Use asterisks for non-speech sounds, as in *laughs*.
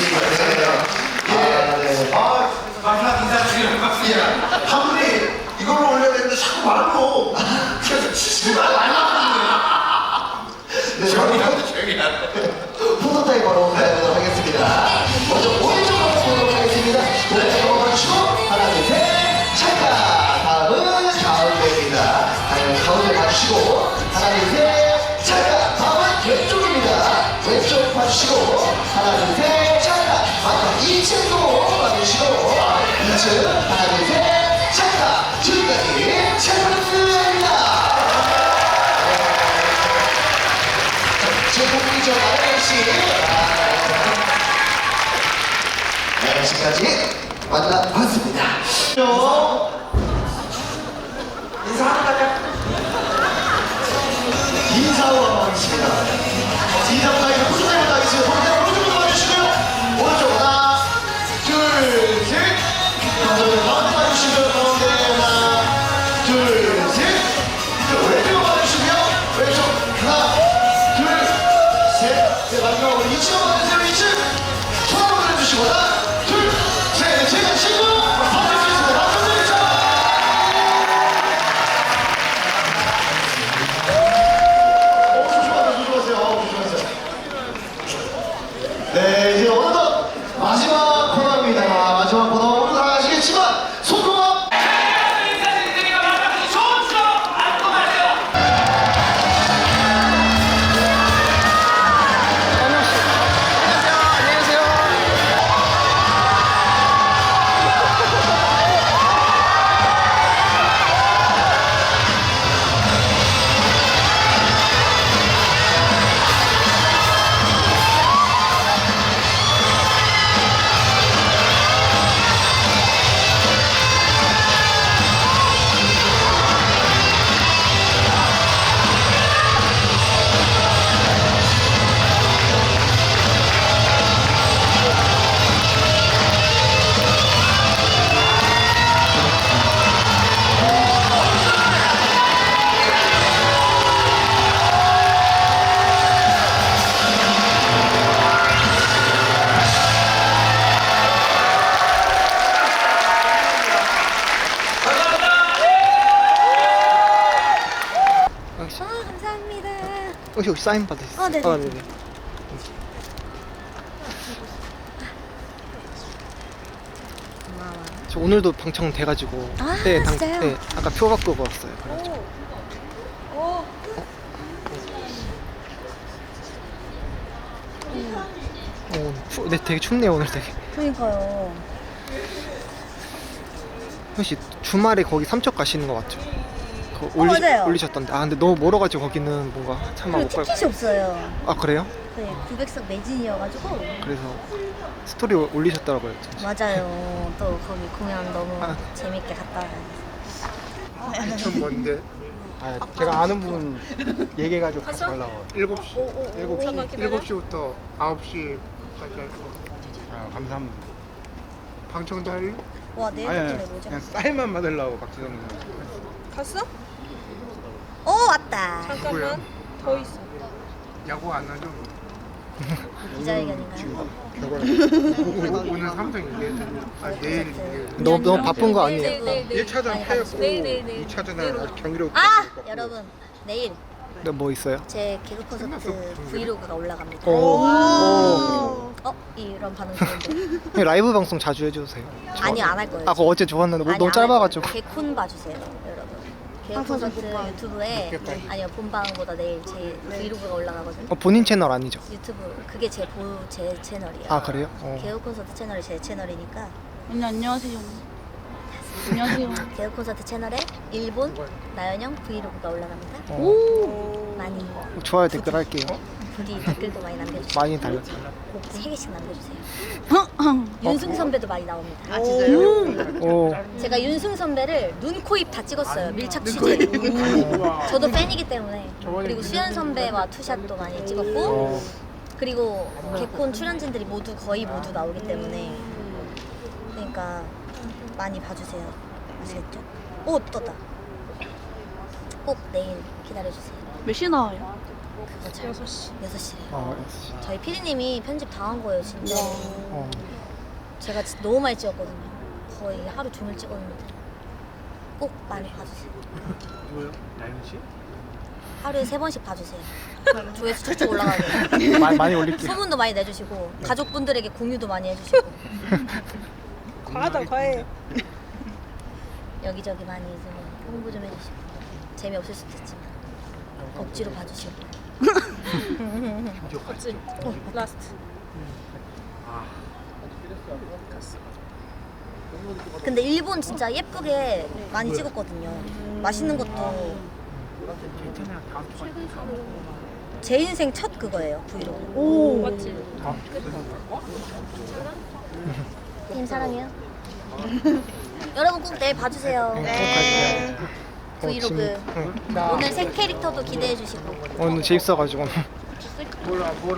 네. 아, 네. 아, 마지막 인사 드리는 것 예. 한 분이 이걸로 올려야 되는데 자꾸 말로. 나거든요. 네, 저희가 하세요. 포토타임 바로 나영씨까지 만나봤습니다 인사 한번 할까요? 인사하고 한번 하겠습니다 인사 네 혹시, 혹시 사인 받으셨어요? 어, 네네. 아, 네네. 고마워. 저 오늘도 방청 돼가지고 아, 네, 진짜요? 네, 아까 표 갖고 왔어요. 그래가지고. 오. 어, 추, 네, 되게 춥네요 오늘 되게. 그러니까요. 혹시 주말에 거기 삼척 가시는 거 맞죠? 그 올리, 어, 맞아요. 올리셨던데. 아 근데 너무 멀어가지고 거기는 뭔가 차마 그리고 못 갈. 티켓이 없어요. 아 그래요? 네, 900석 매진이어가지고. 그래서 스토리 올리셨더라고요. 진짜. 맞아요. *laughs* 또 거기 공연 너무 아. 재밌게 갔다 와요. 좀 먼데 아, 제가 아는 분 얘기해가지고 같이 가려고 7시 7시 7시부터 9시까지 할 거 아, 감사합니다 방청도 할 와, 내일 아니 뭐죠? 그냥 사인만 받으려고 박지성 님 갔어? 오, 왔다. 잠깐만 더 있어 야구 안 하죠? *laughs* 기자회견인가요? 오늘 삼성 이기해야 아 내일 너무 너무 바쁜 거 아니에요? 네, 네. 1차전 아니, 패했고 네, 네, 네. 2차전은 아직 경기력 아! 여러분, 내일 네, 뭐 있어요? 제 개그 콘서트 브이로그가 올라갑니다. 오. 오. 어? 이런 반응 좋은데. 네, *laughs* 라이브 방송 자주 해주세요. 저- 아니요, 안할 거예요. 아 그거 어제 좋았는데 아니, 너무 안 짧아가지고. 할 거예요. 개콘 봐주세요, 여러분. 개그 콘서트 유튜브에 아니요 본방보다 내일 제 브이로그가 올라가거든요. 어, 본인 채널 아니죠? 유튜브 그게 제 보 제 채널이에요. 아 그래요? 어. 개그 콘서트 채널이 제 채널이니까 언니 안녕하세요 안녕하세요 *laughs* 개그 콘서트 채널에 일본 나연형 브이로그가 올라갑니다. 어, 많이 좋아요 댓글 할게요. 부디 댓글도 많이 남겨주세요. 많이 달렸 어요. 세 개씩 남겨주세요. 윤승 선배도 많이 나옵니다. 아 오. 제가 윤승 선배를 눈, 코, 입 다 찍었어요. 밀착 취재. 저도 팬이기 때문에. 그리고 수현 선배와 투샷도 많이 찍었고, 어. 그리고 개콘 출연진들이 모두 거의 모두 나오기 때문에. 그러니까 많이 봐주세요. 아시겠죠? 오 떴다. 꼭 내일 기다려주세요. 몇 시 나와요? 그거 잘 6시. 6시래요. 어, 역시. 저희 피디님이 편집 다한 거예요, 진짜. 어. 제가 진짜 너무 많이 찍었거든요. 거의 하루 종일 찍었는데. 꼭 많이 봐주세요. 누구요? 나윤 씨? 하루에 세 번씩 봐주세요. *laughs* 조회수 쭉쭉 올라가게. 많이, 많이 올릴게요. 소문도 많이 내주시고 가족분들에게 공유도 많이 해주시고 *laughs* 과하다, 과해. 여기저기 많이 좀 홍보 좀 해주시고 재미없을 수도 있지만 억지로 봐주시고 라스트. 근데 일본 진짜 예쁘게 많이 찍었거든요 맛있는 것도 제 인생 첫 그거예요 브이로그 오. 맞지? 팀 사랑해요 *laughs* 여러분 꼭 내일 봐주세요 네. 브이로그 응. 오늘 새 캐릭터도 기대해 주시고 오늘 재밌어가지고. 몰라, 몰라.